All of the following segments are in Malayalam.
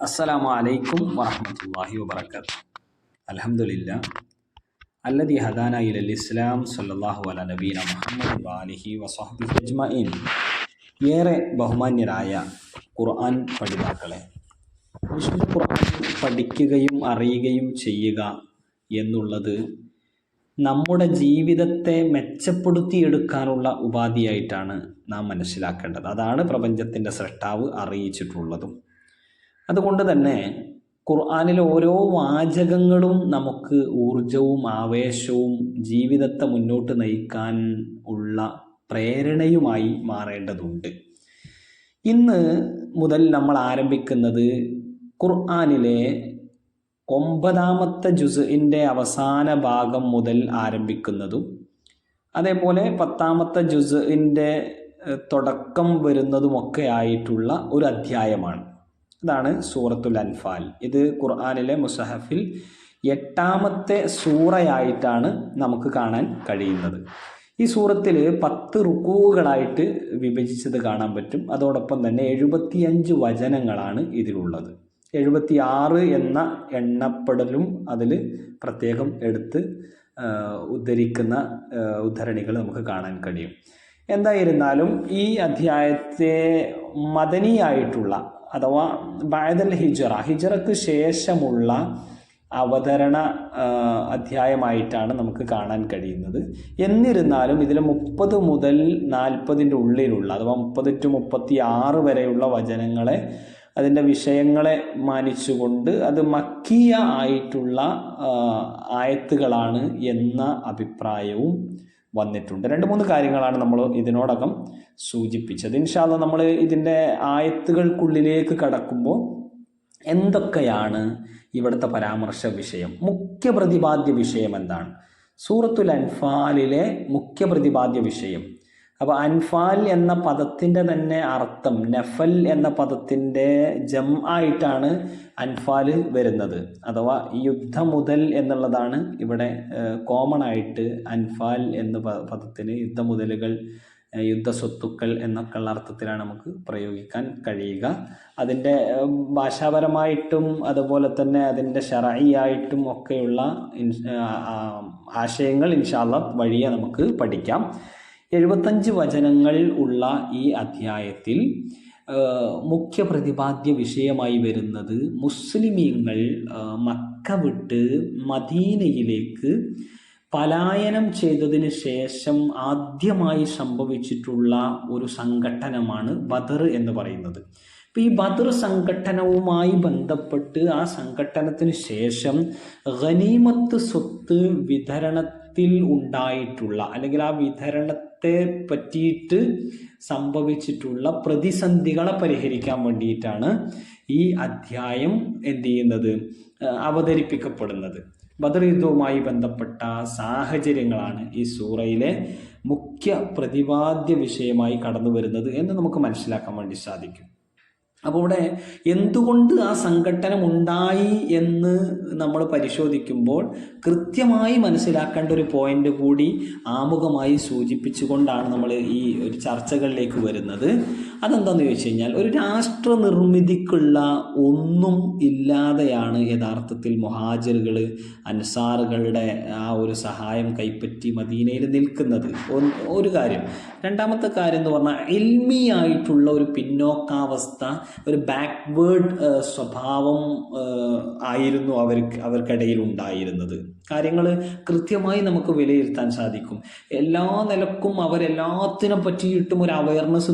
അസ്സലാമു അലൈക്കും വറഹ്മത്തുള്ളാഹി വബറകാത്ത് അൽഹംദുലില്ല. അല്ലദി ഹദാന ഇലൽ ഇസ്ലാം സല്ലാഹു അല നബീന മുഹമ്മദ് വാലിഹി വസഹബിഹി അജ്മഈൻ. ഏറെ ബഹുമാന്യരായ ഖുർആൻ പഠിതാക്കളെ വിശുദ്ധ ഖുർആൻ പഠിക്കുകയും അറിയുകയും ചെയ്യുക എന്നുള്ളത് നമ്മുടെ ജീവിതത്തെ മെച്ചപ്പെടുത്തിയെടുക്കാനുള്ള ഉപാധിയായിട്ടാണ് നാം മനസ്സിലാക്കേണ്ടത്. അതാണ് പ്രപഞ്ചത്തിന്റെ സൃഷ്ടാവ് അറിയിച്ചിട്ടുള്ളതും. അതുകൊണ്ട് തന്നെ ഖുർആാനിലെ ഓരോ വാചകങ്ങളും നമുക്ക് ഊർജവും ആവേശവും ജീവിതത്തെ മുന്നോട്ട് നയിക്കാൻ ഉള്ള പ്രേരണയുമായി മാറേണ്ടതുണ്ട്. ഇന്ന് മുതൽ നമ്മൾ ആരംഭിക്കുന്നത് ഖുർആാനിലെ ഒമ്പതാമത്തെ ജുസിന്റെ അവസാന ഭാഗം മുതൽ ആരംഭിക്കുന്നതും അതേപോലെ പത്താമത്തെ ജുസിന്റെ തുടക്കം വരുന്നതുമൊക്കെ ആയിട്ടുള്ള ഒരു അധ്യായമാണ്. ഇതാണ് സൂറത്തുൽ അൽഫാൽ ഇത് ഖുർആാനിലെ മുസഹഫിൽ എട്ടാമത്തെ സൂറയായിട്ടാണ് നമുക്ക് കാണാൻ കഴിയുന്നത്. ഈ സൂറത്തിൽ പത്ത് റുക്കൂകളായിട്ട് വിഭജിച്ചത് കാണാൻ പറ്റും. അതോടൊപ്പം തന്നെ എഴുപത്തിയഞ്ച് വചനങ്ങളാണ് ഇതിലുള്ളത്. എഴുപത്തി ആറ് എന്ന എണ്ണപ്പെടലും അതിൽ പ്രത്യേകം എടുത്ത് ഉദ്ധരിക്കുന്ന ഉദ്ധരണികൾ നമുക്ക് കാണാൻ കഴിയും. എന്തായിരുന്നാലും ഈ അധ്യായത്തെ മദനിയായിട്ടുള്ള അഥവാ ബാദൽ ഹിജറ ഹിജറക്ക് ശേഷമുള്ള അവതരണ അധ്യായമായിട്ടാണ് നമുക്ക് കാണാൻ കഴിയുന്നത്. എന്നിരുന്നാലും ഇതിൽ മുപ്പത് മുതൽ നാൽപ്പതിന്റെ ഉള്ളിലുള്ള അഥവാ മുപ്പത് ടു മുപ്പത്തി ആറ് വരെയുള്ള വചനങ്ങളെ അതിന്റെ വിഷയങ്ങളെ മാനിച്ചുകൊണ്ട് അത് മക്കിയ ആയിട്ടുള്ള ആയത്തുകളാണ് എന്ന അഭിപ്രായവും വന്നിട്ടുണ്ട്. രണ്ട് മൂന്ന് കാര്യങ്ങളാണ് നമ്മൾ ഇതിനോടകം സൂചിപ്പിച്ചത്. ഇൻഷാല്ല നമ്മൾ ഇതിന്റെ ആയത്തുകൾക്കുള്ളിലേക്ക് കടക്കുമ്പോൾ എന്തൊക്കെയാണ് ഇവിടുത്തെ പരാമർശ വിഷയം? മുഖ്യ പ്രതിപാദ്യ വിഷയം എന്താണ്? സൂറത്തുൽ അൻഫാലിലെ മുഖ്യ പ്രതിപാദ്യ വിഷയം. അപ്പോൾ അൻഫാൽ എന്ന പദത്തിന്റെ തന്നെ അർത്ഥം നഫൽ എന്ന പദത്തിന്റെ ജം ആയിട്ടാണ് അൻഫാൽ വരുന്നത്. അഥവാ യുദ്ധ മുതൽ എന്നുള്ളതാണ് ഇവിടെ കോമൺ ആയിട്ട് അൻഫാൽ എന്ന പദത്തിന് യുദ്ധമുതലുകൾ യുദ്ധസ്വത്തുക്കൾ എന്നൊക്കെയുള്ള അർത്ഥത്തിലാണ് നമുക്ക് പ്രയോഗിക്കാൻ കഴിയുക. അതിന്റെ ഭാഷാപരമായിട്ടും അതുപോലെ തന്നെ അതിന്റെ ഷറായിയായിട്ടും ഒക്കെയുള്ള ആശയങ്ങൾ ഇൻഷാല്ല വഴിയെ നമുക്ക് പഠിക്കാം. എഴുപത്തഞ്ച് വചനങ്ങൾ ഉള്ള ഈ അധ്യായത്തിൽ മുഖ്യ പ്രതിപാദ്യ വിഷയമായി വരുന്നത് മുസ്ലിമീങ്ങൾ മക്ക വിട്ട് മദീനയിലേക്ക് പലായനം ചെയ്തതിന് ശേഷം ആദ്യമായി സംഭവിച്ചിട്ടുള്ള ഒരു സംഘട്ടനമാണ് ബദർ എന്ന് പറയുന്നത്. ഇപ്പം ഈ ബദർ സംഘട്ടനവുമായി ബന്ധപ്പെട്ട് ആ സംഘട്ടനത്തിന് ശേഷം ഖനീമത്ത് സ്വത്ത് വിതരണത്തിൽ ഉണ്ടായിട്ടുള്ള അല്ലെങ്കിൽ ആ വിതരണത്തെ പറ്റിയിട്ട് സംഭവിച്ചിട്ടുള്ള പ്രതിസന്ധികളെ പരിഹരിക്കാൻ വേണ്ടിയിട്ടാണ് ഈ അധ്യായം എന്ത് ചെയ്യുന്നത് അവതരിപ്പിക്കപ്പെടുന്നത്. ബദർ യുദ്ധവുമായി ബന്ധപ്പെട്ട സാഹചര്യങ്ങളാണ് ഈ സൂറയിലെ മുഖ്യ പ്രതിപാദ്യ വിഷയമായി കടന്നു വരുന്നത് എന്ന് നമുക്ക് മനസ്സിലാക്കാൻ വേണ്ടി സാധിക്കും. അപ്പോൾ ഇവിടെ എന്തുകൊണ്ട് ആ സംഘട്ടനം ഉണ്ടായി എന്ന് നമ്മൾ പരിശോധിക്കുമ്പോൾ കൃത്യമായി മനസ്സിലാക്കേണ്ട ഒരു പോയിന്റ് കൂടി ആമുഖമായി സൂചിപ്പിച്ചുകൊണ്ടാണ് നമ്മൾ ഈ ഒരു ചർച്ചകളിലേക്ക് വരുന്നത്. അതെന്താന്ന് ചോദിച്ചു കഴിഞ്ഞാൽ ഒരു രാഷ്ട്ര നിർമ്മിതിക്കുള്ള ഒന്നും ഇല്ലാതെയാണ് യഥാർത്ഥത്തിൽ മൊഹാജറുകൾ അൻസാറുകളുടെ ആ ഒരു സഹായം കൈപ്പറ്റി മദീനയിൽ നിൽക്കുന്നത്. ഒരു കാര്യം രണ്ടാമത്തെ കാര്യം എന്ന് പറഞ്ഞാൽ എൽമി ആയിട്ടുള്ള ഒരു പിന്നോക്കാവസ്ഥ ഒരു ബാക്ക്വേർഡ് സ്വഭാവം ആയിരുന്നു അവർക്ക് അവർക്കിടയിൽ ഉണ്ടായിരുന്നത്. കാര്യങ്ങൾ കൃത്യമായി നമുക്ക് വിലയിരുത്താൻ സാധിക്കും. എല്ലാ നിലക്കും അവരെല്ലാത്തിനെ പറ്റിയിട്ടും ഒരു അവയർനെസ്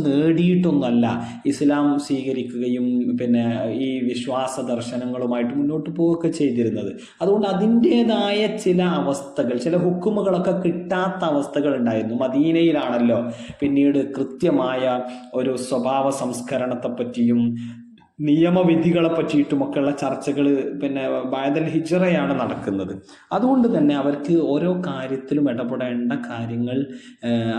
നേടിയിട്ടൊന്നല്ല ഇസ്ലാം സ്വീകരിക്കുകയും പിന്നെ ഈ വിശ്വാസ ദർശനങ്ങളുമായിട്ട് മുന്നോട്ട് പോവുകയൊക്കെ ചെയ്തിരുന്നത്. അതുകൊണ്ട് അതിന്റേതായ ചില അവസ്ഥകൾ ചില ഹുക്കുമുകളൊക്കെ കിട്ടാത്ത അവസ്ഥകൾ ഉണ്ടായിരുന്നു. മദീനയിലാണല്ലോ പിന്നീട് കൃത്യമായ ഒരു സ്വഭാവ സംസ്കരണത്തെ പറ്റിയും നിയമവിധികളെ പറ്റിയിട്ടുമൊക്കെയുള്ള ചർച്ചകൾ പിന്നെ ബായദൽ ഹിജറയാണ് നടക്കുന്നത്. അതുകൊണ്ട് തന്നെ അവർക്ക് ഓരോ കാര്യത്തിലും ഇടപെടേണ്ട കാര്യങ്ങൾ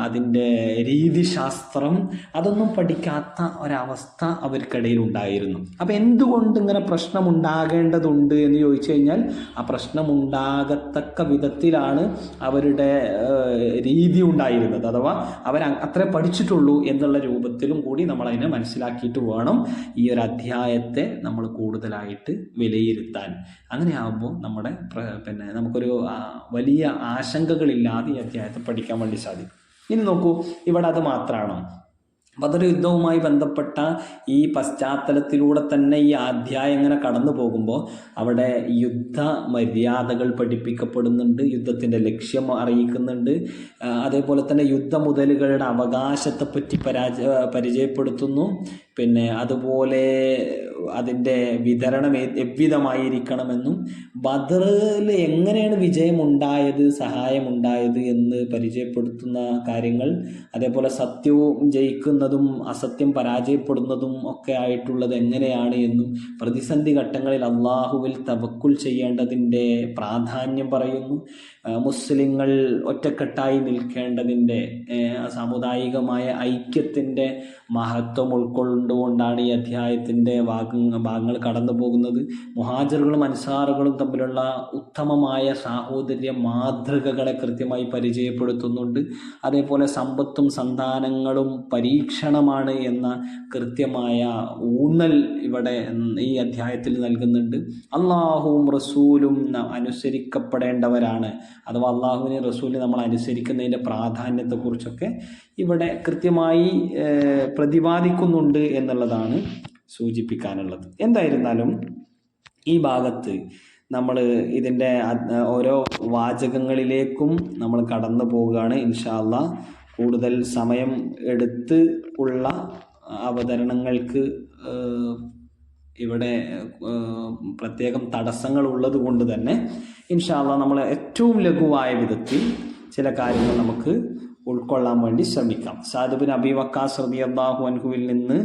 അതിന്റെ രീതിശാസ്ത്രം അതൊന്നും പഠിക്കാത്ത ഒരവസ്ഥ അവർക്കിടയിൽ ഉണ്ടായിരുന്നു. അപ്പം എന്തുകൊണ്ട് ഇങ്ങനെ പ്രശ്നമുണ്ടാകേണ്ടതുണ്ട് എന്ന് ചോദിച്ചു കഴിഞ്ഞാൽ ആ പ്രശ്നമുണ്ടാകത്തക്ക വിധത്തിലാണ് അവരുടെ രീതി ഉണ്ടായിരുന്നത്. അഥവാ അവർ അത്രേ പഠിച്ചിട്ടുള്ളൂ എന്നുള്ള രൂപത്തിലും കൂടി നമ്മളതിനെ മനസ്സിലാക്കിയിട്ട് വേണം ഈ ഒരു അധ്യായത്തെ നമ്മൾ കൂടുതലായിട്ട് വിലയിരുത്താൻ. അങ്ങനെയാകുമ്പോൾ നമ്മുടെ പിന്നെ നമുക്കൊരു വലിയ ആശങ്കകളില്ലാതെ ഈ അധ്യായത്തെ പഠിക്കാൻ വേണ്ടി സാധിക്കും. ഇനി നോക്കൂ ഇവിടെ അത് മാത്രമാണോ യുദ്ധവുമായി ബന്ധപ്പെട്ട ഈ പശ്ചാത്തലത്തിലൂടെ തന്നെ ഈ അധ്യായം ഇങ്ങനെ കടന്നു പോകുമ്പോൾ അവിടെ യുദ്ധ മര്യാദകൾ പഠിപ്പിക്കപ്പെടുന്നുണ്ട് യുദ്ധത്തിന്റെ ലക്ഷ്യം അറിയിക്കുന്നുണ്ട്. അതേപോലെ തന്നെ യുദ്ധ മുതലുകളുടെ അവകാശത്തെപ്പറ്റി പരാജ പരിചയപ്പെടുത്തുന്നു. പിന്നെ അതുപോലെ അതിന്റെ വിതരണം എவ்விധമായിരിക്കണമെന്നും ബദറിൽ എങ്ങനെയാണ് വിജയമുണ്ടായത് സഹായമുണ്ടായത് എന്ന് പരിചയപ്പെടുത്തുന്ന കാര്യങ്ങൾ അതേപോലെ സത്യവും ജയിക്കുന്നതും അസത്യം പരാജയപ്പെടുന്നതും ഒക്കെ ആയിട്ടുള്ളത് എങ്ങനെയാണ് എന്നും പ്രതിസന്ധി ഘട്ടങ്ങളിൽ അള്ളാഹുവിൽ തവക്കുൽ ചെയ്യേണ്ടതിന്റെ പ്രാധാന്യം പറയുന്നു. മുസ്ലിങ്ങൾ ഒറ്റക്കെട്ടായി നിൽക്കേണ്ടതിന്റെ സാമുദായികമായ ഐക്യത്തിന്റെ മഹത്വം ഉൾക്കൊണ്ടുകൊണ്ടാണ് ഈ അധ്യായത്തിന്റെ ഭാഗ ഭാഗങ്ങൾ കടന്നു പോകുന്നത്. മുഹാജറുകളും അൻസാറുകളും തമ്മിലുള്ള ഉത്തമമായ സാഹോദര്യ മാതൃകകളെ കൃത്യമായി പരിചയപ്പെടുത്തുന്നുണ്ട്. അതേപോലെ സമ്പത്തും സന്താനങ്ങളും പരീക്ഷണമാണ് എന്ന കൃത്യമായ ഊന്നൽ ഇവിടെ ഈ അധ്യായത്തിൽ നൽകുന്നുണ്ട്. അള്ളാഹുവും റസൂലും അനുസരിക്കപ്പെടേണ്ടവരാണ്. അഥവാ അള്ളാഹുവിനെ റസൂലിനെ നമ്മൾ അനുസരിക്കുന്നതിന്റെ പ്രാധാന്യത്തെക്കുറിച്ചൊക്കെ ഇവിടെ കൃത്യമായി പ്രതിപാദിക്കുന്നുണ്ട് എന്നുള്ളതാണ്. സൂചിപ്പിക്കാനുള്ളത്. എന്തായിരുന്നാലും ഈ ഭാഗത്ത് നമ്മൾ ഇതിന്റെ ഓരോ വാചകങ്ങളിലേക്കും നമ്മൾ കടന്നു പോവുകയാണ്. ഇൻഷാല്ല കൂടുതൽ സമയം എടുത്ത് ഉള്ള അവതരണങ്ങൾക്ക് ഇവിടെ പ്രത്യേകം തടസ്സങ്ങൾ ഉള്ളത് കൊണ്ട് തന്നെ ഇൻഷാല്ല നമ്മൾ ഏറ്റവും ലഘുവായ വിധത്തിൽ ചില കാര്യങ്ങൾ നമുക്ക് ഉൾക്കൊള്ളാൻ വേണ്ടി ശ്രമിക്കാം. സാദിബിൻ അബി വക്കാസ് റബി അള്ളാഹു അൻഹുവിൽ നിന്ന്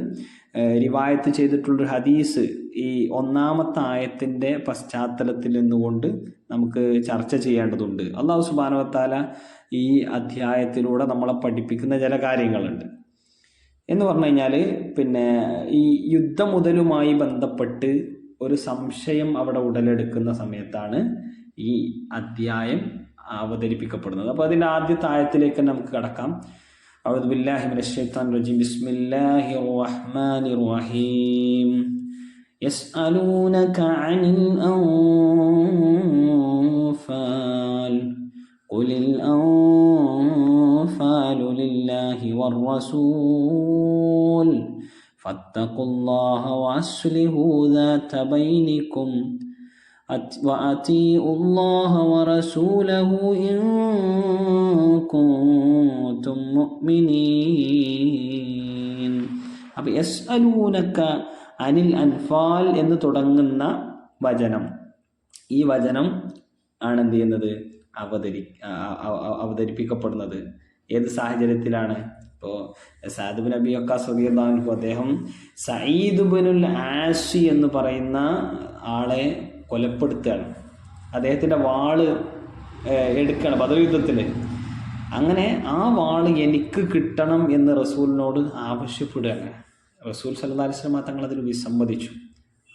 റിവായത്ത് ചെയ്തിട്ടുള്ളൊരു ഹദീസ് ഈ ഒന്നാമത്തെ ആയത്തിന്റെ പശ്ചാത്തലത്തിൽ നിന്നുകൊണ്ട് നമുക്ക് ചർച്ച ചെയ്യേണ്ടതുണ്ട്. അള്ളാഹു സുബാനുവത്താല ഈ അധ്യായത്തിലൂടെ നമ്മളെ പഠിപ്പിക്കുന്ന ചില കാര്യങ്ങളുണ്ട്. എന്ന് പറഞ്ഞു കഴിഞ്ഞാൽ പിന്നെ ഈ യുദ്ധമുതലുമായി ബന്ധപ്പെട്ട് ഒരു സംശയം അവിടെ ഉടലെടുക്കുന്ന സമയത്താണ് ഈ അധ്യായം അവതരിപ്പിക്കപ്പെടുന്നത്. അപ്പോൾ അതിന്റെ ആദ്യത്തെ ആയത്തിലേക്ക് നമുക്ക് കടക്കാം. أعوذ بالله من الشيطان الرجيم. بسم الله الرحمن الرحيم. يسألونك عن الأنفال. قل الأنفال لله والرسول. فاتقوا الله وأصلحوا ذات بينكم. وأطيعوا الله ورسوله إن كنتم مؤمنين അപ്പം യസ് അലൂനക്ക അനിൽ അൻഫാൽ എന്ന് തുടങ്ങുന്ന വചനം ഈ വചനം ആണ് എന്ത് ചെയ്യുന്നത് അവതരി ആ- ആ- ആ- അവതരിപ്പിക്കപ്പെടുന്നത് ഏത് സാഹചര്യത്തിലാണ് ഇപ്പോൾ സാദുബിൻ അബി ഒക്കാസ് റബിയുള്ളാഹു അദ്ദേഹം സയ്യിദ് ബിനുൽ ആഷി എന്ന് പറയുന്ന ആളെ കൊലപ്പെടുത്തുകയാണ്. അദ്ദേഹത്തിന്റെ വാൾ എടുക്കുകയാണ് ബദർ യുദ്ധത്തിൽ അങ്ങനെ ആ വാൾ എനിക്ക് കിട്ടണം എന്ന് റസൂലിനോട് ആവശ്യപ്പെടുകയാണ്. റസൂൽ സല്ലാ തങ്ങൾ അതിൽ വിസമ്മതിച്ചു.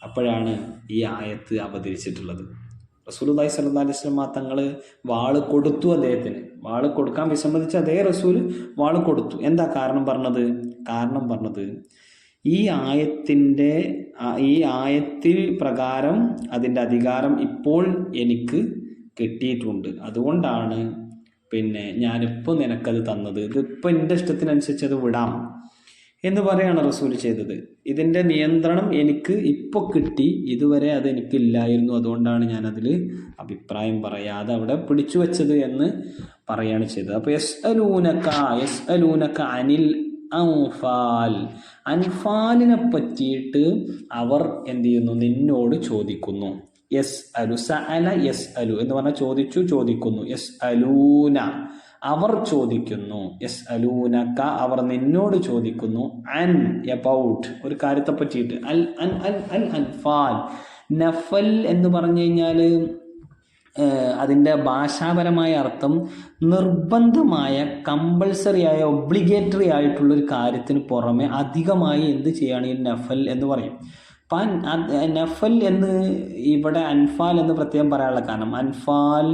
അപ്പോഴാണ് ഈ ആയത്ത് അവതരിച്ചിട്ടുള്ളത്. റസൂൽ സല്ലാ അലിസ്ലമ തങ്ങൾ വാൾ കൊടുത്തു അദ്ദേഹത്തിന്. വാൾ കൊടുക്കാൻ വിസമ്മതിച്ച അതേ റസൂൽ വാൾ കൊടുത്തു. എന്താ കാരണം പറഞ്ഞത്? കാരണം പറഞ്ഞത് ഈ ആയത്തിന്റെ ഈ ആയത്തിൽ പ്രകാരം അതിന്റെ അധികാരം ഇപ്പോൾ എനിക്ക് കിട്ടിയിട്ടുണ്ട്. അതുകൊണ്ടാണ് പിന്നെ ഞാനിപ്പോൾ നിനക്കത് തന്നത്. ഇതിപ്പോൾ എന്റെ ഇഷ്ടത്തിനനുസരിച്ച് അത് വിടാം എന്ന് പറയാണ് റസൂൽ ചെയ്തത്. ഇതിന്റെ നിയന്ത്രണം എനിക്ക് ഇപ്പോൾ കിട്ടി. ഇതുവരെ അത് എനിക്കില്ലായിരുന്നു. അതുകൊണ്ടാണ് ഞാനതിൽ അഭിപ്രായം പറയാതെ അവിടെ പിടിച്ചു വെച്ചത് എന്ന് പറയാണ് ചെയ്തത്. അപ്പോൾ യസ് അലൂനക്ക യസ് അലൂനക്ക അനിൽ അൻഫാൽ. അൻഫാലിനെ പറ്റിയിട്ട് അവർ എന്ത് ചെയ്യുന്നു? നിന്നോട് ചോദിക്കുന്നു. യസ് അലു സ അല യെസ് അലു എന്ന് പറഞ്ഞാൽ ചോദിച്ചു ചോദിക്കുന്നു. യെസ് അലൂന. അവർ ചോദിക്കുന്നു. യെസ് അലൂനക്ക. അവർ നിന്നോട് ചോദിക്കുന്നു. അൻ എബൌട്ട് ഒരു കാര്യത്തെ പറ്റിയിട്ട്. അൽ അൻ അൽ അൽ അൻഫാൽ. നഫൽ എന്ന് പറഞ്ഞു കഴിഞ്ഞാൽ അതിന്റെ ഭാഷാപരമായ അർത്ഥം നിർബന്ധമായ കമ്പൾസറി ആയ ഒബ്ലിഗേറ്ററി ആയിട്ടുള്ളൊരു കാര്യത്തിന് പുറമെ അധികമായി എന്ത് ചെയ്യുകയാണ് ഈ നഫൽ എന്ന് പറയും. അപ്പം നഫൽ എന്ന് ഇവിടെ അൻഫാൽ എന്ന് പ്രത്യേകം പറയാനുള്ള കാരണം. അൻഫാൽ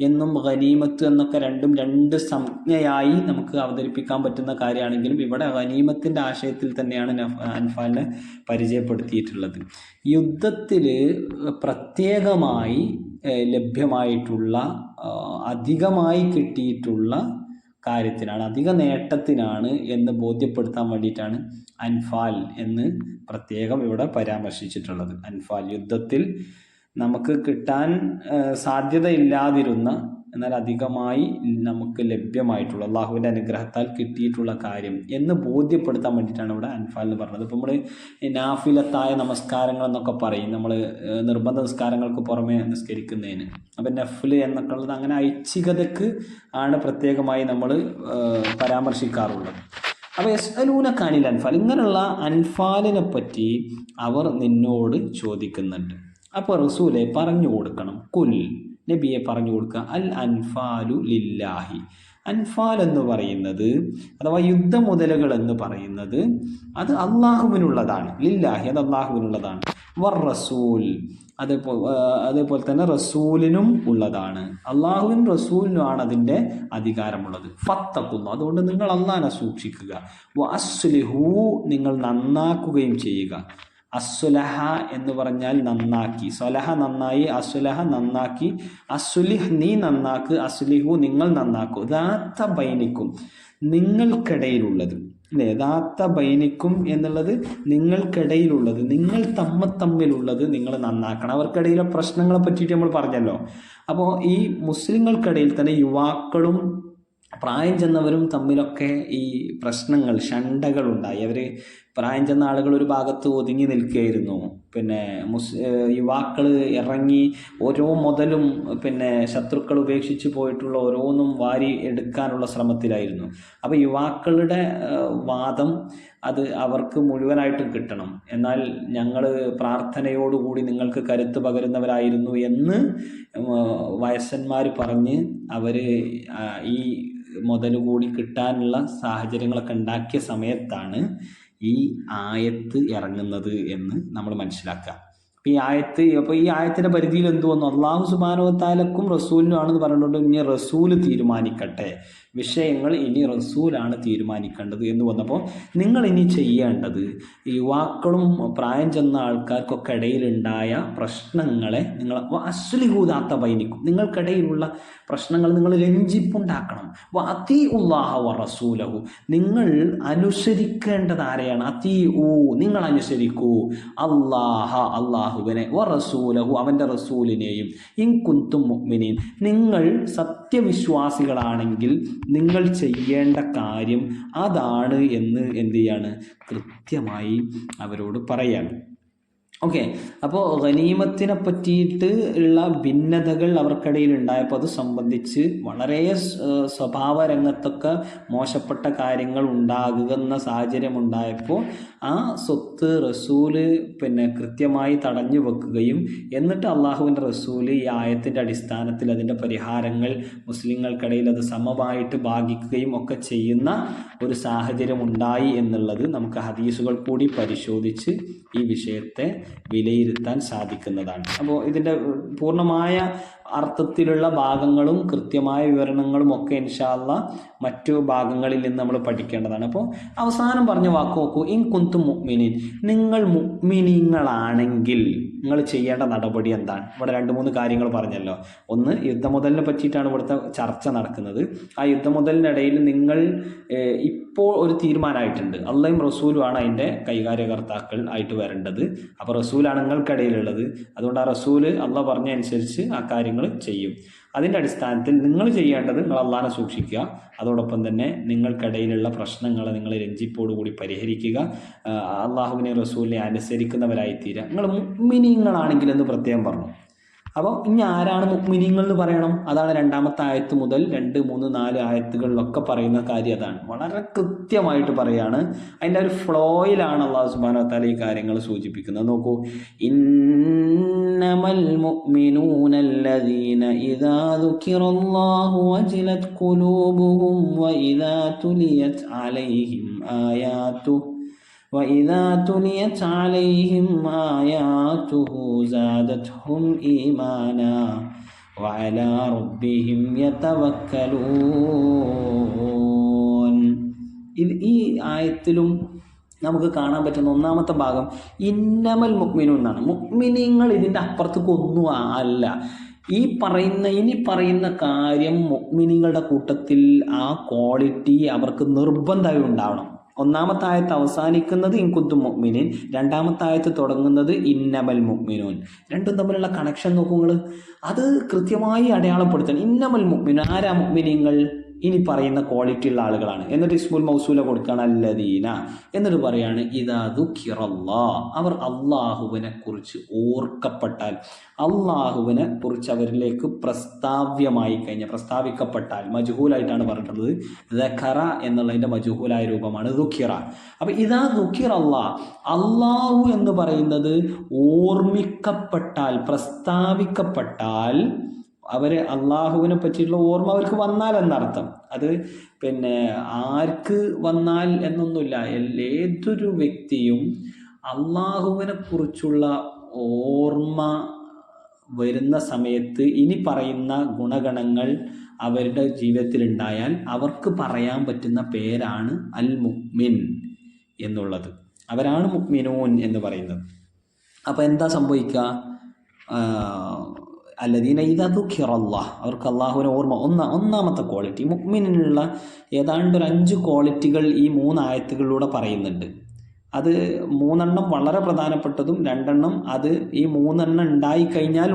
എന്നും ഖനീമത്ത് എന്നൊക്കെ രണ്ടും രണ്ട് സംജ്ഞയായി നമുക്ക് അവതരിപ്പിക്കാൻ പറ്റുന്ന കാര്യമാണെങ്കിലും ഇവിടെ ഖനീമത്തിന്റെ ആശയത്തിൽ തന്നെയാണ് അൻഫാലിനെ പരിചയപ്പെടുത്തിയിട്ടുള്ളത്. യുദ്ധത്തിൽ പ്രത്യേകമായി ലഭ്യമായിട്ടുള്ള അധികമായി കിട്ടിയിട്ടുള്ള കാര്യത്തിനാണ് അധിക നേട്ടത്തിനാണ് എന്ന് ബോധ്യപ്പെടുത്താൻ വേണ്ടിയിട്ടാണ് അൻഫാൽ എന്ന് പ്രത്യേകം ഇവിടെ പരാമർശിച്ചിട്ടുള്ളത്. അൻഫാൽ യുദ്ധത്തിൽ നമുക്ക് കിട്ടാൻ സാധ്യതയില്ലാതിരുന്ന എന്നാൽ അധികമായി നമുക്ക് ലഭ്യമായിട്ടുള്ള അള്ളാഹുവിന്റെ അനുഗ്രഹത്താൽ കിട്ടിയിട്ടുള്ള കാര്യം എന്ന് ബോധ്യപ്പെടുത്താൻ വേണ്ടിയിട്ടാണ് ഇവിടെ അൻഫാൽ എന്ന് പറഞ്ഞത്. ഇപ്പോൾ നമ്മൾ നാഫിലത്തായ നമസ്കാരങ്ങൾ എന്നൊക്കെ പറയും. നമ്മൾ നിർബന്ധ നിസ്കാരങ്ങൾക്ക് പുറമെ നിസ്കരിക്കുന്നതിന്. അപ്പം നഫിൽ എന്നൊക്കെ ഉള്ളത് അങ്ങനെ ഐച്ഛികതയ്ക്ക് ആണ് പ്രത്യേകമായി നമ്മൾ പരാമർശിക്കാറുള്ളത്. അപ്പോൾ എസ് അലൂന കാനിൽ അൻഫാൽ. ഇങ്ങനെയുള്ള അൻഫാലിനെ പറ്റി അവർ നിന്നോട് ചോദിക്കുന്നുണ്ട്. അപ്പോൾ റസൂലെ പറഞ്ഞു കൊടുക്കണം. കുൽ. നബിയെ പറഞ്ഞു കൊടുക്കുക. അൽ അൻഫാലു ലില്ലാഹി. അൻഫാൽ എന്ന് പറയുന്നത് അഥവാ യുദ്ധമുതലകൾ എന്ന് പറയുന്നത് അത് അള്ളാഹുവിനുള്ളതാണ് ലില്ലാഹി അത് അള്ളാഹുവിനുള്ളതാണ് വർ റസൂൽ അതേപോലെ അതേപോലെ തന്നെ റസൂലിനും ഉള്ളതാണ്. അള്ളാഹുവിനും റസൂലിനുമാണ് അതിന്റെ അധികാരമുള്ളത്. ഫത്തക്കുന്നു അതുകൊണ്ട് നിങ്ങൾ അള്ളാഹനെ സൂക്ഷിക്കുക. വ അസ്ലിഹു നിങ്ങൾ നന്നാക്കുകയും ചെയ്യുക. അസുലഹ എന്ന് പറഞ്ഞാൽ നന്നാക്കി. സ്വലഹ നന്നായി അസുലഹ നന്നാക്കി. അസുലിഹ് നീ നന്നാക്ക് അസുലിഹു നിങ്ങൾ നന്നാക്കൂ. യഥാർത്ഥ ബൈനിക്കും നിങ്ങൾക്കിടയിലുള്ളത്. അല്ലേ? യഥാർത്ഥ ബൈനിക്കും എന്നുള്ളത് നിങ്ങൾക്കിടയിലുള്ളത് നിങ്ങൾ തമ്മ തമ്മിലുള്ളത് നിങ്ങൾ നന്നാക്കണം. അവർക്കിടയിലെ പ്രശ്നങ്ങളെ പറ്റിയിട്ട് നമ്മൾ പറഞ്ഞല്ലോ. അപ്പോൾ ഈ മുസ്ലിങ്ങൾക്കിടയിൽ തന്നെ യുവാക്കളും പ്രായം ചെന്നവരും തമ്മിലൊക്കെ ഈ പ്രശ്നങ്ങൾ ഷണ്ടകൾ ഉണ്ടായി അവർ പ്രായം ചെന്ന ആളുകൾ ഒരു ഭാഗത്ത് ഒതുങ്ങി നിൽക്കുകയായിരുന്നു. പിന്നെ മുസ് യുവാക്കൾ ഇറങ്ങി ഓരോ മുതലും പിന്നെ ശത്രുക്കൾ ഉപേക്ഷിച്ച് പോയിട്ടുള്ള ഓരോന്നും വാരി എടുക്കാനുള്ള ശ്രമത്തിലായിരുന്നു. അപ്പോൾ യുവാക്കളുടെ വാദം അത് അവർക്ക് മുഴുവനായിട്ടും കിട്ടണം. എന്നാൽ ഞങ്ങൾ പ്രാർത്ഥനയോടുകൂടി നിങ്ങൾക്ക് കരുത്ത് പകരുന്നവരായിരുന്നു എന്ന് വയസ്സന്മാർ പറഞ്ഞ് അവർ ഈ മുതൽ കൂടി കിട്ടാനുള്ള സാഹചര്യങ്ങളൊക്കെ ഉണ്ടാക്കിയ സമയത്താണ് ഈ ആയത്ത് ഇറങ്ങുന്നത് എന്ന് നമ്മൾ മനസ്സിലാക്കുക. ഈ ആയത്ത് അപ്പോൾ ഈ ആയത്തിന്റെ പരിധിയിൽ എന്ത് വന്നു? അള്ളാഹു സുബാനോത്താലക്കും റസൂലിനും ആണെന്ന് പറഞ്ഞുകൊണ്ട് ഇനി റസൂൽ തീരുമാനിക്കട്ടെ. വിഷയങ്ങൾ ഇനി റസൂലാണ് തീരുമാനിക്കേണ്ടത് എന്ന് വന്നപ്പോൾ നിങ്ങൾ ഇനി ചെയ്യേണ്ടത് യുവാക്കളും പ്രായം ചെന്ന ആൾക്കാർക്കൊക്കെ ഇടയിലുണ്ടായ പ്രശ്നങ്ങളെ നിങ്ങൾ അശ്ലിഹൂദാത്ത ബൈനിക്കും നിങ്ങൾക്കിടയിലുള്ള പ്രശ്നങ്ങൾ നിങ്ങൾ രഞ്ജിപ്പുണ്ടാക്കണം. അതി ഉള്ളാഹ റസൂലഹു. നിങ്ങൾ അനുസരിക്കേണ്ടത് ആരെയാണ്? അതി ഊ നിങ്ങൾ അനുസരിക്കൂ. അള്ളാഹ അള്ളാഹ അള്ളാഹുവിനെ വ റസൂലഹു അവന്റെ റസൂലിനെയും ഇൻ കുന്തും മുഅ്മിനീൻ നിങ്ങൾ സത്യവിശ്വാസികളാണെങ്കിൽ നിങ്ങൾ ചെയ്യേണ്ട കാര്യം അതാണ് എന്ന് എന്ത് ചെയ്യാണ്? കൃത്യമായി അവരോട് പറയാണ് ഓക്കെ അപ്പോൾ ഗനീമത്തിനെ പറ്റിയിട്ട് ഉള്ള ഭിന്നതകൾ അവർക്കിടയിൽ ഉണ്ടായപ്പോൾ അത് സംബന്ധിച്ച് വളരെ സ്വഭാവ രംഗത്തൊക്കെ മോശപ്പെട്ട കാര്യങ്ങൾ ഉണ്ടാകുന്ന സാഹചര്യം ഉണ്ടായപ്പോൾ ആ സ്വത്ത് റസൂൽ പിന്നെ കൃത്യമായി തടഞ്ഞു വെക്കുകയും എന്നിട്ട് അള്ളാഹുവിന്റെ റസൂൽ ഈ ആയത്തിന്റെ അടിസ്ഥാനത്തിൽ അതിന്റെ പരിഹാരങ്ങൾ മുസ്ലിങ്ങൾക്കിടയിൽ അത് സമമായിട്ട് ഭാഗിക്കുകയും ഒക്കെ ചെയ്യുന്ന ഒരു സാഹചര്യം ഉണ്ടായി എന്നുള്ളത് നമുക്ക് ഹദീസുകൾ കൂടി പരിശോധിച്ച് ഈ വിഷയത്തെ വിലയിരുത്താൻ സാധിക്കുന്നതാണ്. അപ്പോൾ ഇതിന്റെ പൂർണമായ അർത്ഥത്തിലുള്ള ഭാഗങ്ങളും കൃത്യമായ വിവരണങ്ങളും ഒക്കെ ഇൻഷാല്ല മറ്റു ഭാഗങ്ങളിൽ നിന്ന് നമ്മൾ പഠിക്കേണ്ടതാണ്. അപ്പോൾ അവസാനം പറഞ്ഞ വാക്ക് നോക്കൂ. ഇൻ കുന്തു മുക്മിനിൻ നിങ്ങൾ മുക്മിനിങ്ങളാണെങ്കിൽ നിങ്ങൾ ചെയ്യേണ്ട നടപടി എന്താണ്? ഇവിടെ രണ്ട് മൂന്ന് കാര്യങ്ങൾ പറഞ്ഞല്ലോ. ഒന്ന് യുദ്ധമുതലിനെ പറ്റിയിട്ടാണ് ഇവിടുത്തെ ചർച്ച നടക്കുന്നത്. ആ യുദ്ധമുതലിനിടയിൽ നിങ്ങൾ ഇപ്പോൾ ഒരു തീരുമാനമായിട്ടുണ്ട്. അള്ളയും റസൂലുമാണ് അതിന്റെ കൈകാര്യകർത്താക്കൾ ആയിട്ട് വരേണ്ടത്. അപ്പോൾ റസൂലാണ് നിങ്ങൾക്കിടയിലുള്ളത്. അതുകൊണ്ട് ആ റസൂൽ അള്ള പറഞ്ഞ അനുസരിച്ച് ആ കാര്യങ്ങൾ ചെയ്യും. അതിന്റെ അടിസ്ഥാനത്തിൽ നിങ്ങൾ ചെയ്യേണ്ടത് നിങ്ങൾ അള്ളാനെ സൂക്ഷിക്കുക. അതോടൊപ്പം തന്നെ നിങ്ങൾക്കിടയിലുള്ള പ്രശ്നങ്ങളെ നിങ്ങൾ രഞ്ജിപ്പോടുകൂടി പരിഹരിക്കുക. അള്ളാഹുവിനെ റസൂലിനെ അനുസരിക്കുന്നവരായി തീരുക നിങ്ങൾ മുഗ്മിനീങ്ങളാണെങ്കിൽ എന്ന് പ്രത്യേകം പറഞ്ഞു. അപ്പം ഇനി ആരാണ് മുക്മിനിങ്ങൾ എന്ന് പറയണം? അതാണ് രണ്ടാമത്തെ ആയത്ത് മുതൽ രണ്ട് മൂന്ന് നാല് ആയത്തുകളിലൊക്കെ പറയുന്ന കാര്യം അതാണ്. വളരെ കൃത്യമായിട്ട് പറയാണ്. അതിന്റെ ഒരു ഫ്ലോയിലാണ് അള്ളാഹു സുബാന ഈ കാര്യങ്ങൾ സൂചിപ്പിക്കുന്നത്. നോക്കൂ. ഇന്നമൽ മുഅ്മിനൂന ഖുലൂബുഹും അലൈഹിം وإذا تليت عليهم آياته زادتهم إيمانا وعلى ربهم يتوكلون ഇത് ഈ ആയത്തിലും നമുക്ക് കാണാൻ പറ്റുന്ന ഒന്നാമത്തെ ഭാഗം ഇന്നമൽ മുക്മിനു എന്നാണ് മുക്മിനിങ്ങൾ ഇതിൻ്റെ അപ്പുറത്തേക്ക് ഒന്നും അല്ല ഈ പറയുന്ന ഇനി പറയുന്ന കാര്യം മുക്മിനിങ്ങളുടെ കൂട്ടത്തിൽ ആ ക്വാളിറ്റി അവർക്ക് നിർബന്ധമായി ഉണ്ടാവണം ഒന്നാമത്തെ ആയത്ത് അവസാനിക്കുന്നത് ഇൻകുന്തു മുഗ്മിനിൻ രണ്ടാമത്തെ ആയത്ത് തുടങ്ങുന്നത് ഇന്നമൽ മുക്മിനൂൻ രണ്ടും തമ്മിലുള്ള കണക്ഷൻ നോക്കൂ നിങ്ങൾ അത് കൃത്യമായി അടയാളപ്പെടുത്തണം. ഇന്നമൽ മുക്മിനു ആരാ മുക്മിനിങ്ങൾ ഇനി പറയുന്ന ക്വാളിറ്റി ഉള്ള ആളുകളാണ്. എന്നിട്ട് ഇസ്മുൽ മൗസൂല കൊടുക്കുകയാണ് അല്ലദീന. എന്നിട്ട് പറയാണ് ഇതാ ദുഃഖിറല്ലാ. അവർ അള്ളാഹുവിനെ കുറിച്ച് ഓർക്കപ്പെട്ടാൽ അള്ളാഹുവിനെ കുറിച്ച് അവരിലേക്ക് പ്രസ്താവ്യമായി കഴിഞ്ഞ പ്രസ്താവിക്കപ്പെട്ടാൽ മജുഹൂലായിട്ടാണ് പറഞ്ഞിട്ടുള്ളത്. ദഖറ എന്നുള്ളതിന്റെ മജുഹൂലായ രൂപമാണ് ദുഃഖിറ. അപ്പം ഇതാ ദുഃഖിർ അള്ളാ അള്ളാഹു എന്ന് പറയുന്നത് ഓർമ്മിക്കപ്പെട്ടാൽ പ്രസ്താവിക്കപ്പെട്ടാൽ അവരെ അള്ളാഹുവിനെ പറ്റിയിട്ടുള്ള ഓർമ്മ അവർക്ക് വന്നാൽ എന്നർത്ഥം. അത് പിന്നെ ആർക്ക് വന്നാൽ എന്നൊന്നുമില്ല. ഏതൊരു വ്യക്തിയും അള്ളാഹുവിനെ കുറിച്ചുള്ള ഓർമ്മ വരുന്ന സമയത്ത് ഇനി പറയുന്ന ഗുണഗണങ്ങൾ അവരുടെ ജീവിതത്തിൽ ഉണ്ടായാൽ അവർക്ക് പറയാൻ പറ്റുന്ന പേരാണ് അൽ മുക്മിൻ എന്നുള്ളത്. അവരാണ് മുക്മിനോൻ എന്ന് പറയുന്നത്. അപ്പോൾ എന്താ സംഭവിക്കുക? അല്ലദീന ഇതാ ദുഃഖിറല്ലാഹ്. അവർക്ക് അള്ളാഹുവിനെ ഓർമ്മ ഒന്ന ഒന്നാമത്തെ ക്വാളിറ്റി മുക്മിനുള്ള ഏതാണ്ട് ഒരു അഞ്ച് ക്വാളിറ്റികൾ ഈ മൂന്ന് ആയത്തുകളിലൂടെ പറയുന്നുണ്ട്. അത് മൂന്നെണ്ണം വളരെ പ്രധാനപ്പെട്ടതും രണ്ടെണ്ണം അത് ഈ മൂന്നെണ്ണം ഉണ്ടായിക്കഴിഞ്ഞാൽ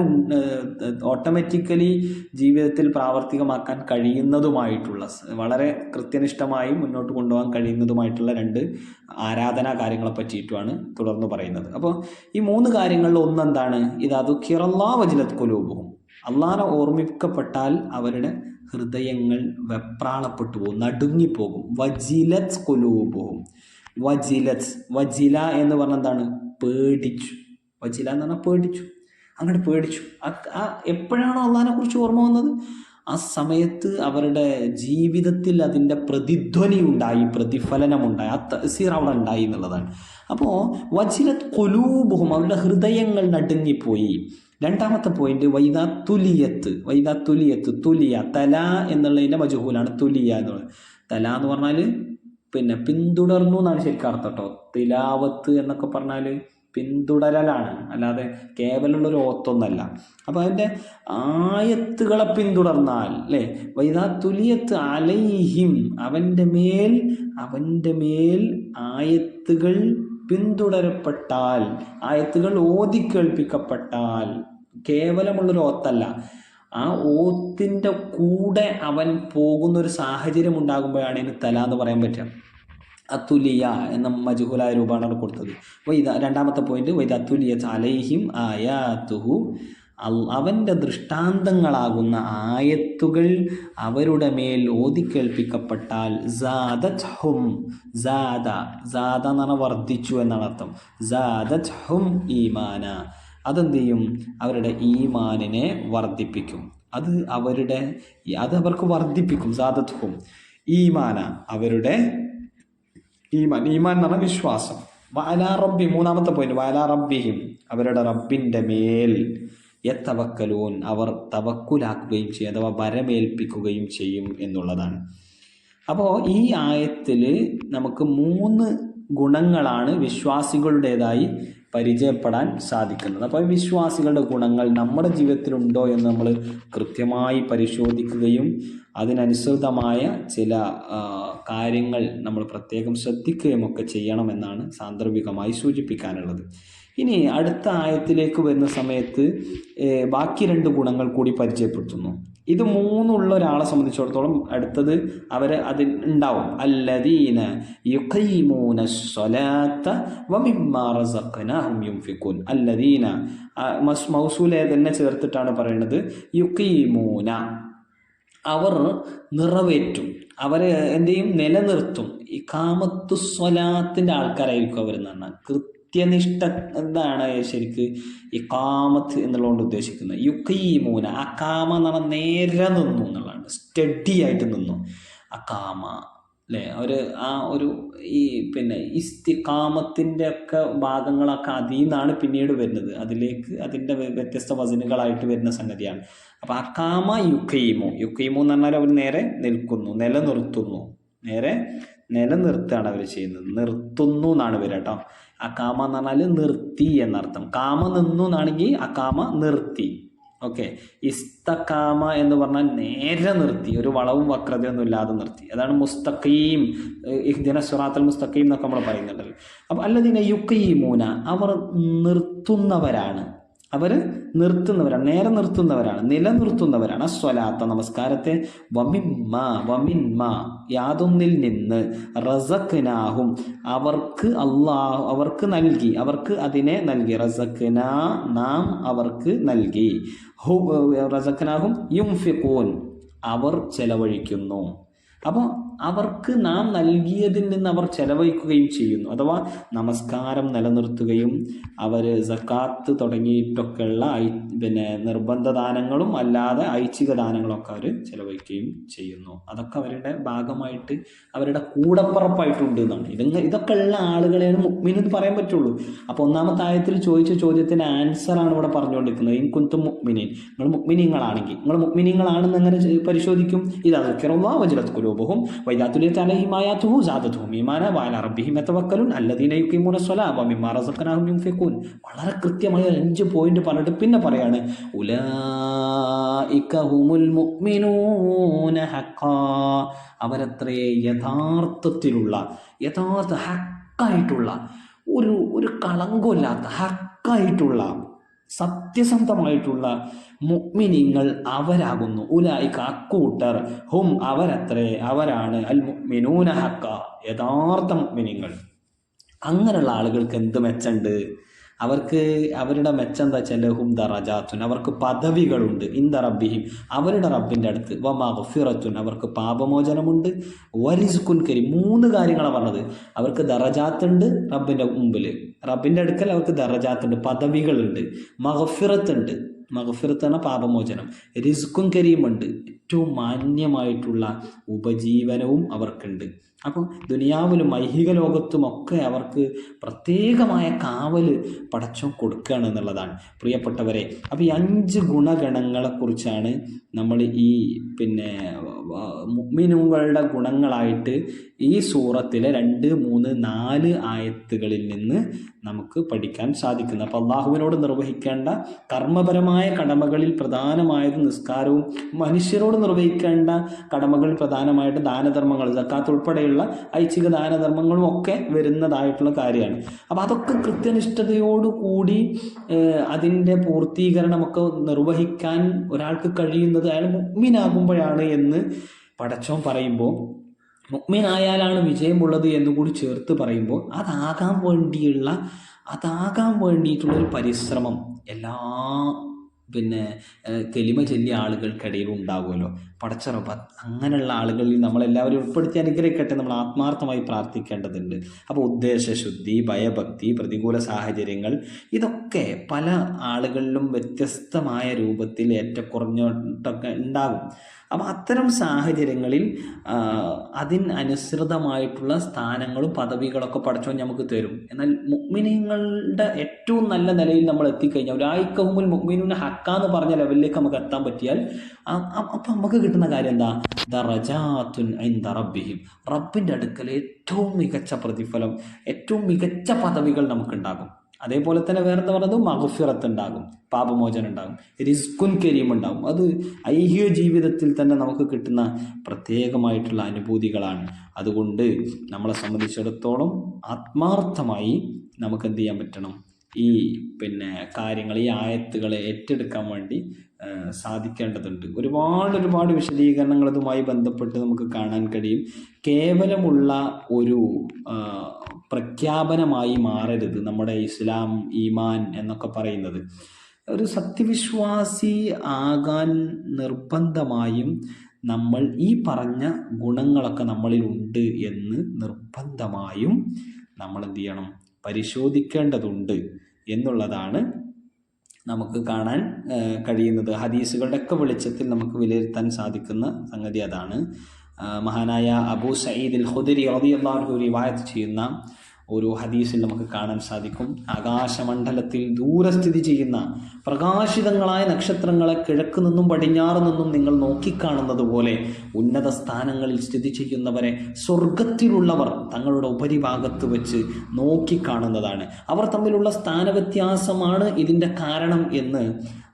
ഓട്ടോമാറ്റിക്കലി ജീവിതത്തിൽ പ്രാവർത്തികമാക്കാൻ കഴിയുന്നതുമായിട്ടുള്ള വളരെ കൃത്യനിഷ്ഠമായി മുന്നോട്ട് കൊണ്ടുപോകാൻ കഴിയുന്നതുമായിട്ടുള്ള രണ്ട് ആരാധനാ കാര്യങ്ങളെ പറ്റിയിട്ടുമാണ് തുടർന്ന് പറയുന്നത്. അപ്പോൾ ഈ മൂന്ന് കാര്യങ്ങളിൽ ഒന്നെന്താണ്? ഇത് അതുക്കിറല്ലാ വജിലത് കൊലൂപവും അള്ളാഹനെ ഓർമ്മിക്കപ്പെട്ടാൽ അവരുടെ ഹൃദയങ്ങൾ വെപ്രാളപ്പെട്ടു പോകും നടുങ്ങിപ്പോകും. വജിലത് കുലൂബും വജിലത് വജില എന്ന് പറഞ്ഞ എന്താണ്? പേടിച്ചു. വജില എന്ന് പറഞ്ഞാൽ പേടിച്ചു. അങ്ങോട്ട് പേടിച്ചു. ആ- എപ്പോഴാണോ അള്ളഹാനെ കുറിച്ച് ഓർമ്മ വന്നത്? ആ സമയത്ത് അവരുടെ ജീവിതത്തിൽ അതിന്റെ പ്രതിധ്വനി ഉണ്ടായി പ്രതിഫലനം ഉണ്ടായി. ആ തസീർ അവിടെ ഉണ്ടായി എന്നുള്ളതാണ്. അപ്പോൾ വജിലത് കൊലൂബുഹും അവരുടെ ഹൃദയങ്ങൾ നടുങ്ങിപ്പോയി. രണ്ടാമത്തെ പോയിന്റ് വൈദാ തുലിയത്ത്. വൈദാ തുലിയത്ത് തുലിയ തല എന്നുള്ളതിന്റെ മജുഹൂലാണ് തുലിയ എന്ന് എന്നുള്ളത് തല എന്ന് പറഞ്ഞാൽ പിന്നെ പിന്തുടർന്നു എന്നാണ് ശരിക്കും അർത്ഥം കേട്ടോ തിലാവത്ത് എന്നൊക്കെ പറഞ്ഞാൽ പിന്തുടരലാണ്. അല്ലാതെ കേവലമുള്ള ഒരു ഓത്തൊന്നല്ല. അപ്പോൾ അതിന്റെ ആയത്തുകളെ പിന്തുടർന്നാൽ അല്ലേ വൈദാ തുലിയത്ത് അലൈഹിം അവന്റെ മേൽ അവന്റെ മേൽ ആയത്തുകൾ പിന്തുടരപ്പെട്ടാൽ ആയത്തുകൾ ഓതി കേൾപ്പിക്കപ്പെട്ടാൽ കേവലമുള്ളൊരു ഓത്തല്ല. ആ ഓത്തിന്റെ കൂടെ അവൻ പോകുന്ന ഒരു സാഹചര്യം ഉണ്ടാകുമ്പോഴാണ് ഇതിന് തല എന്ന് പറയാൻ പറ്റുക. അത്തുലിയ എന്ന മജുഹുലായ രൂപമാണ് അവിടെ കൊടുത്തത്. വൈദ രണ്ടാമത്തെ പോയിന്റ് വൈദ അത്തുലിയ അലൈഹിം ആയാത്തുഹു. അവന്റെ ദൃഷ്ടാന്തങ്ങളാകുന്ന ആയത്തുകൾ അവരുടെ മേൽ ഓതി ജാദ ഹും ജാദ ജാദ എന്ന് പറഞ്ഞാൽ വർദ്ധിച്ചു എന്നാണ് അർത്ഥം. ജാദ ഹും ഈമാന. അതെന്ത് ചെയ്യും? അവരുടെ ഈമാനിനെ വർദ്ധിപ്പിക്കും. അത് അവരുടെ അത് അവർക്ക് വർദ്ധിപ്പിക്കും സാദത് ഹും ഈമാന അവരുടെ ഈമാൻ. ഈമാൻ എന്ന് പറഞ്ഞാൽ വിശ്വാസം. വയലാ റബ്ബി മൂന്നാമത്തെ പോയിന്റ് വയലാ റബ്ബിയും അവരുടെ റബ്ബിന്റെ മേൽ യത്തവക്കലൂൻ അവർ തവക്കുലാക്കുകയും ചെയ്യും അഥവാ വരമേൽപ്പിക്കുകയും ചെയ്യും എന്നുള്ളതാണ്. അപ്പോൾ ഈ ആയത്തിൽ നമുക്ക് മൂന്ന് ഗുണങ്ങളാണ് വിശ്വാസികളുടേതായി പരിചയപ്പെടാൻ സാധിക്കുന്നത്. അപ്പോൾ വിശ്വാസികളുടെ ഗുണങ്ങൾ നമ്മുടെ ജീവിതത്തിലുണ്ടോ എന്ന് നമ്മൾ കൃത്യമായി പരിശോധിക്കുകയും അതിനനുസൃതമായ ചില കാര്യങ്ങൾ നമ്മൾ പ്രത്യേകം ശ്രദ്ധിക്കുകയും ഒക്കെ ചെയ്യണമെന്നാണ് സാന്ദർഭികമായി സൂചിപ്പിക്കാനുള്ളത്. ഇനി അടുത്ത ആയത്തിലേക്ക് വരുന്ന സമയത്ത് ബാക്കി രണ്ട് ഗുണങ്ങൾ കൂടി പരിചയപ്പെടുത്തുന്നു. ഇത് മൂന്നുള്ള ഒരാളെ സംബന്ധിച്ചിടത്തോളം അടുത്തത് അവർ അതിൽ ഉണ്ടാവും. അല്ലദീന യുഖൈമൂന സ്വലാത്ത യുൻഫിഖൂൻ അല്ലദീന മൗസൂലെ തന്നെ ചേർത്തിട്ടാണ് പറയുന്നത് യുഖീമൂന. അവർ നിറവേറ്റും. അവരെ എന്ത് ചെയ്യും നിലനിർത്തും. ഈ കാമത്തു സ്വലാത്തിന്റെ ആൾക്കാരായിരിക്കും അവർ എന്ന് പറഞ്ഞാൽ കൃത്യനിഷ്ഠ എന്താണ് ശരിക്ക്? ഈ കാമത്ത് എന്നുള്ളതുകൊണ്ട് ഉദ്ദേശിക്കുന്നത് യുക്കീമൂന ആ കാമ നേരെ നിന്നു എന്നുള്ളതാണ്. സ്റ്റഡി ആയിട്ട് നിന്നു. ആ കാമ അല്ലേ ഒരു ആ ഒരു ഈ പിന്നെ ഇസ്തിക്കാമത്തിന്റെ ഒക്കെ ഭാഗങ്ങളൊക്കെ അതിൽ നിന്നാണ് പിന്നീട് വരുന്നത്. അതിലേക്ക് അതിന്റെ വ്യ- വ്യത്യസ്ത വചനുകളായിട്ട് വരുന്ന സംഗതിയാണ്. അപ്പോൾ അക്കാമ യുക്കൈമോ യുക്കൈമോ എന്ന് പറഞ്ഞാൽ അവർ നേരെ നിൽക്കുന്നു നിലനിർത്തുന്നു. നേരെ നിലനിർത്തുകയാണ് അവർ ചെയ്യുന്നത്. നിർത്തുന്നു എന്നാണ് വരിക കേട്ടോ. അക്കാമ എന്ന് പറഞ്ഞാൽ നിർത്തി എന്നർത്ഥം. കാമ നിന്നു എന്നാണെങ്കിൽ അക്കാമ നിർത്തി. ഓക്കെ. ഇസ്തക്കാമ എന്ന് പറഞ്ഞാൽ നേരെ നിർത്തി. ഒരു വളവും വക്രതയൊന്നും ഇല്ലാതെ നിർത്തി. അതാണ് മുസ്തഖീം ഇഹ്ദിന സുറാത്തൽ മുസ്തഖീം എന്നൊക്കെ നമ്മൾ പറയുന്നുണ്ടല്ലോ. അപ്പം അല്ലതിനെ യുക്കീമൂന അവർ നിർത്തുന്നവരാണ്. അവർ നിർത്തുന്നവരാണ് നേരെ നിർത്തുന്നവരാണ് നിലനിർത്തുന്നവരാണ്. സ്വലാത്ത നമസ്കാരത്തെ യാതൊന്നിൽ നിന്ന് റസഖ്നാഹും. അവർക്ക് അള്ളാഹു അവർക്ക് നൽകി അവർക്ക് അതിനെ നൽകി. റസഖ്ന നാം അവർക്ക് നൽകി. ഹു റസഖ്നാഹും യുംഫിഖൂൻ. അവർ ചെലവഴിക്കുന്നു. അപ്പോൾ അവർക്ക് നാം നൽകിയതിൽ നിന്ന് അവർ ചെലവഴിക്കുകയും ചെയ്യുന്നു. അഥവാ നമസ്കാരം നിലനിർത്തുകയും അവർ സക്കാത്ത് തുടങ്ങിയിട്ടൊക്കെയുള്ള പിന്നെ നിർബന്ധ ദാനങ്ങളും അല്ലാതെ ഐച്ഛിക ദാനങ്ങളൊക്കെ അവർ ചെലവഴിക്കുകയും ചെയ്യുന്നു. അതൊക്കെ അവരുടെ ഭാഗമായിട്ട് അവരുടെ കൂടപ്പുറപ്പായിട്ടുണ്ട് എന്നാണ്. ഇതങ്ങ് ഇതൊക്കെ ഉള്ള ആളുകളെയാണ് മുക്മിൻ എന്ന് പറയാൻ പറ്റുള്ളൂ. അപ്പോൾ ഒന്നാമത്തെ ആയത്തിൽ ചോദിച്ച ചോദ്യത്തിന് ആൻസറാണ് ഇവിടെ പറഞ്ഞുകൊണ്ടിരിക്കുന്നത്. ഇൻ കുന്തും മുക്മിനീൻ നിങ്ങൾ മുഗ്മിനിങ്ങളാണെങ്കിൽ നിങ്ങൾ മുഗ്മിനിങ്ങളാണെന്ന് എങ്ങനെ പരിശോധിക്കും? ഇത് അതൊക്കെയുള്ള വജ്രത് കുലൂബുഹും വൈദാത്തുലിയത്ത് അലഹിം ആയാത്തുഹു സാദത്തുഹും ഈമാന വാല അല്ലദീന വളരെ കൃത്യമായ അഞ്ച് പോയിന്റ് പറഞ്ഞിട്ട് പിന്നെ പറയാണ് മുഅ്മിനൂന ഹഖാ. അവരത്രേ യഥാർത്ഥത്തിലുള്ള യഥാർത്ഥ ഹക്കായിട്ടുള്ള ഒരു ഒരു കളങ്കമില്ലാത്ത ഹക്കായിട്ടുള്ള സത്യസന്ധമായിട്ടുള്ള മുഗ്മിനിങ്ങൾ അവരാകുന്നു. ഉലായി അക്കൂട്ടർ ഹും അവരത്രേ അവരാണ് അൽ മുഗ്മിനൂന ഹക്ക യഥാർത്ഥ മുഗ്മിനിങ്ങൾ അങ്ങനെയുള്ള ആളുകൾക്ക് എന്ത് മെച്ചമുണ്ട് അവർക്ക് അവരുടെ മെച്ചം എന്താ വെച്ചാൽ ഹും ദറജാത്തുൻ അവർക്ക് പദവികളുണ്ട്. ഇന്ദ റബ്ബിഹിം അവരുടെ റബ്ബിന്റെ അടുത്ത് വമാഫിറത്തുൻ അവർക്ക് പാപമോചനമുണ്ട്. വരിസുക്കുൻ കരി മൂന്ന് കാര്യങ്ങളാണ് പറഞ്ഞത്. അവർക്ക് ദറജാത്തുണ്ട് റബ്ബിന്റെ മുമ്പിൽ റബ്ബിന്റെ അടുക്കൽ അവർക്ക് ദറജാത്തുണ്ട് പദവികളുണ്ട് മഹഫിറത്തുണ്ട് മഹഫിറത്ത് എന്ന പാപമോചനം. റിസ്ക്കും കരീമുണ്ട്. ഏറ്റവും മാന്യമായിട്ടുള്ള ഉപജീവനവും അവർക്കുണ്ട്. അപ്പോൾ ദുനിയാവിലും ഐഹിക ലോകത്തും ഒക്കെ അവർക്ക് പ്രത്യേകമായ കാവൽ പടച്ചോ കൊടുക്കുകയാണ് എന്നുള്ളതാണ്. പ്രിയപ്പെട്ടവരെ അപ്പോൾ ഈ അഞ്ച് ഗുണഗണങ്ങളെക്കുറിച്ചാണ് നമ്മൾ ഈ പിന്നെ മുഗ്മിനുകളുടെ ഗുണങ്ങളായിട്ട് ഈ സൂറത്തിലെ രണ്ട് മൂന്ന് നാല് ആയത്തുകളിൽ നിന്ന് നമുക്ക് പഠിക്കാൻ സാധിക്കുന്നു. അപ്പോൾ അള്ളാഹുവിനോട് നിർവഹിക്കേണ്ട കർമ്മപരമായ കടമകളിൽ പ്രധാനമായത് നിസ്കാരവും മനുഷ്യരോട് നിർവഹിക്കേണ്ട കടമകൾ പ്രധാനമായിട്ട് ദാനധർമ്മങ്ങൾ സക്കാത്ത് ഉൾപ്പെടെയുള്ള ഐച്ഛിക ദാനധർമ്മങ്ങളും ഒക്കെ വരുന്നതായിട്ടുള്ള കാര്യമാണ്. അപ്പോൾ അതൊക്കെ കൃത്യനിഷ്ഠതയോടുകൂടി അതിന്റെ പൂർത്തീകരണമൊക്കെ നിർവഹിക്കാൻ ഒരാൾക്ക് കഴിയുന്നത് അയാൾ മുഗ്മിനാകുമ്പോഴാണ് എന്ന് പടച്ചോൻ പറയുമ്പോൾ മുഗ്മിനായാലാണ് വിജയമുള്ളത് എന്നുകൂടി ചേർത്ത് പറയുമ്പോൾ അതാകാൻ വേണ്ടിയുള്ള അതാകാൻ വേണ്ടിയിട്ടുള്ള ഒരു പരിശ്രമം. എല്ലാ പിന്നെ കെലിമ ചൊല്ലിയ ആളുകൾക്കിടയിൽ ഉണ്ടാകുമല്ലോ. പടച്ചറപ്പ അങ്ങനെയുള്ള ആളുകളിൽ നമ്മളെല്ലാവരും ഉൾപ്പെടുത്തി അനുഗ്രഹിക്കട്ടെ നമ്മൾ ആത്മാർത്ഥമായി പ്രാർത്ഥിക്കേണ്ടതുണ്ട്. അപ്പോൾ ഉദ്ദേശശുദ്ധി ഭയഭക്തി പ്രതികൂല സാഹചര്യങ്ങൾ ഇതൊക്കെ പല ആളുകളിലും വ്യത്യസ്തമായ രൂപത്തിൽ ഏറ്റക്കുറഞ്ഞിട്ടൊക്കെ ഉണ്ടാകും. അപ്പോൾ അത്തരം സാഹചര്യങ്ങളിൽ അതിന് അതിനനുസൃതമായിട്ടുള്ള സ്ഥാനങ്ങളും പദവികളൊക്കെ പഠിച്ചോ നമുക്ക് തരും. എന്നാൽ മുഗ്മിനീങ്ങളുടെ ഏറ്റവും നല്ല നിലയിൽ നമ്മൾ എത്തിക്കഴിഞ്ഞാൽ ഒരായിക്കവുമ്പോൾ മുഗ്മിനുവിന് ഹക്കാന്ന് പറഞ്ഞ ലെവലിലേക്ക് നമുക്ക് എത്താൻ പറ്റിയാൽ അപ്പം നമുക്ക് കിട്ടുന്ന കാര്യം എന്താ? ദറജാത്തുൻ ഐന്ദ റബ്ബിഹിം. റബ്ബിന്റെ അടുക്കൽ ഏറ്റവും മികച്ച പ്രതിഫലം ഏറ്റവും മികച്ച പദവികൾ നമുക്കുണ്ടാകും. അതേപോലെ തന്നെ വേറെ എന്താ പറയുന്നത്? മഹഫിറത്ത് ഉണ്ടാകും പാപമോചനം ഉണ്ടാകും റിസ്കുൻ കരീം ഉണ്ടാകും. അത് ഐഹ്യ ജീവിതത്തിൽ തന്നെ നമുക്ക് കിട്ടുന്ന പ്രത്യേകമായിട്ടുള്ള അനുഭൂതികളാണ്. അതുകൊണ്ട് നമ്മളെ സംബന്ധിച്ചിടത്തോളം ആത്മാർത്ഥമായി നമുക്ക് എന്ത് ചെയ്യാൻ പറ്റണം? ഈ പിന്നെ കാര്യങ്ങൾ ഈ ആയത്തുകളെ ഏറ്റെടുക്കാൻ വേണ്ടി സാധിക്കേണ്ടതുണ്ട്. ഒരുപാട് ഒരുപാട് വിശദീകരണങ്ങൾ ഇതുമായി ബന്ധപ്പെട്ട് നമുക്ക് കാണാൻ കഴിയും. കേവലമുള്ള ഒരു പ്രഖ്യാപനമായി മാറരുത് നമ്മുടെ ഇസ്ലാം ഈമാൻ എന്നൊക്കെ പറയുന്നത്. ഒരു സത്യവിശ്വാസി ആകാൻ നിർബന്ധമായും നമ്മൾ ഈ പറഞ്ഞ ഗുണങ്ങളൊക്കെ നമ്മളിൽ ഉണ്ട് എന്ന് നിർബന്ധമായും നമ്മൾ എന്ത് ചെയ്യണം? പരിശോധിക്കേണ്ടതുണ്ട് എന്നുള്ളതാണ് നമുക്ക് കാണാൻ കഴിയുന്നത്. ഹദീസുകളുടെ ഒക്കെ വെളിച്ചത്തിൽ നമുക്ക് വിലയിരുത്താൻ സാധിക്കുന്ന സംഗതി അതാണ്. മഹാനായ അബൂ സയ്യിദ് അൽ ഖുദരി റളിയല്ലാഹു റിവായത്ത് ചെയ്യുന്ന ഒരു ഹദീസിൽ നമുക്ക് കാണാൻ സാധിക്കും. ആകാശമണ്ഡലത്തിൽ ദൂരെ സ്ഥിതി ചെയ്യുന്ന പ്രകാശിതങ്ങളായ നക്ഷത്രങ്ങളെ കിഴക്ക് നിന്നും പടിഞ്ഞാറ് നിന്നും നിങ്ങൾ നോക്കിക്കാണുന്നത് പോലെ ഉന്നത സ്ഥാനങ്ങളിൽ സ്ഥിതി ചെയ്യുന്നവരെ സ്വർഗത്തിലുള്ളവർ തങ്ങളുടെ ഉപരിഭാഗത്ത് വെച്ച് നോക്കിക്കാണുന്നതാണ്. അവർ തമ്മിലുള്ള സ്ഥാനവ്യത്യാസമാണ് ഇതിന്റെ കാരണം എന്ന്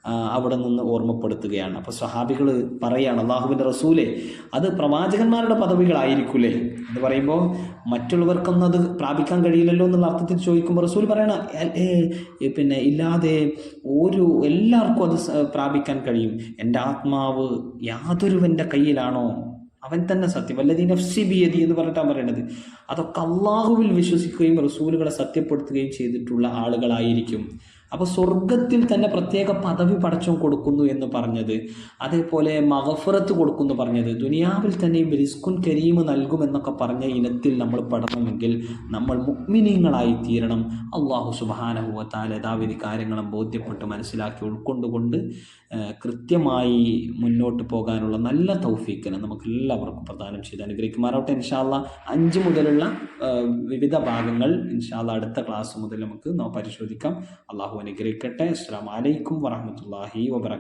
അവിടെ നിന്ന് ഓർമ്മപ്പെടുത്തുകയാണ്. അപ്പോൾ സ്വഹാബികൾ പറയുകയാണ് അള്ളാഹുവിന്റെ റസൂലെ അത് പ്രവാചകന്മാരുടെ പദവികളായിരിക്കൂലേ? എന്ന് പറയുമ്പോൾ മറ്റുള്ളവർക്കൊന്നും അത് പ്രാപിക്കാൻ കഴിയില്ലല്ലോ എന്നുള്ള അർത്ഥത്തിൽ ചോദിക്കുമ്പോൾ റസൂൽ പറയണ "എ- ഏ, ഏ, പിന്നെ ഇല്ലാതെ ഒരു എല്ലാവർക്കും അത് പ്രാപിക്കാൻ കഴിയും. എന്റെ ആത്മാവ് യാതൊരുവന്റെ കയ്യിലാണോ? അവൻ തന്നെ സത്യം. വല്ലതീ നഫ്സി ബിയതി എന്ന് പറഞ്ഞിട്ടാണ് പറയേണ്ടത് അതൊക്കെ അള്ളാഹുവിൽ വിശ്വസിക്കുകയും റസൂലുകളെ സത്യപ്പെടുത്തുകയും ചെയ്തിട്ടുള്ള ആളുകളായിരിക്കും. അപ്പോൾ സ്വർഗത്തിൽ തന്നെ പ്രത്യേക പദവി പടച്ചോ കൊടുക്കുന്നു എന്ന് പറഞ്ഞത് അതേപോലെ മഹഫുറത്ത് കൊടുക്കുന്നു പറഞ്ഞത് ദുനിയാവിൽ തന്നെയും റിസ്കുൻ കരീമ് നൽകുമെന്നൊക്കെ പറഞ്ഞ ഇനത്തിൽ നമ്മൾ പെടണമെങ്കിൽ നമ്മൾ മുഗ്മിനീങ്ങളായി തീരണം. അള്ളാഹു സുബാനഹുവത്താൽ യഥാവിധി കാര്യങ്ങളും ബോധ്യപ്പെട്ട് മനസ്സിലാക്കി ഉൾക്കൊണ്ടുകൊണ്ട് കൃത്യമായി മുന്നോട്ട് പോകാനുള്ള നല്ല തൗഫീക്കിനെ നമുക്ക് എല്ലാവർക്കും പ്രദാനം ചെയ്ത് അനുഗ്രഹിക്കുമാറാവട്ടെ. ഇൻഷാല്ല അഞ്ച് മുതലുള്ള വിവിധ ഭാഗങ്ങൾ ഇൻഷാല്ല അടുത്ത ക്ലാസ് മുതൽ നമുക്ക് പരിശോധിക്കാം. അള്ളാഹു അനുഗ്രഹിക്കട്ടെ അസ്സാം വലൈക്കും വറഹമത്തല്ലാഹി വബർക്കാത്തു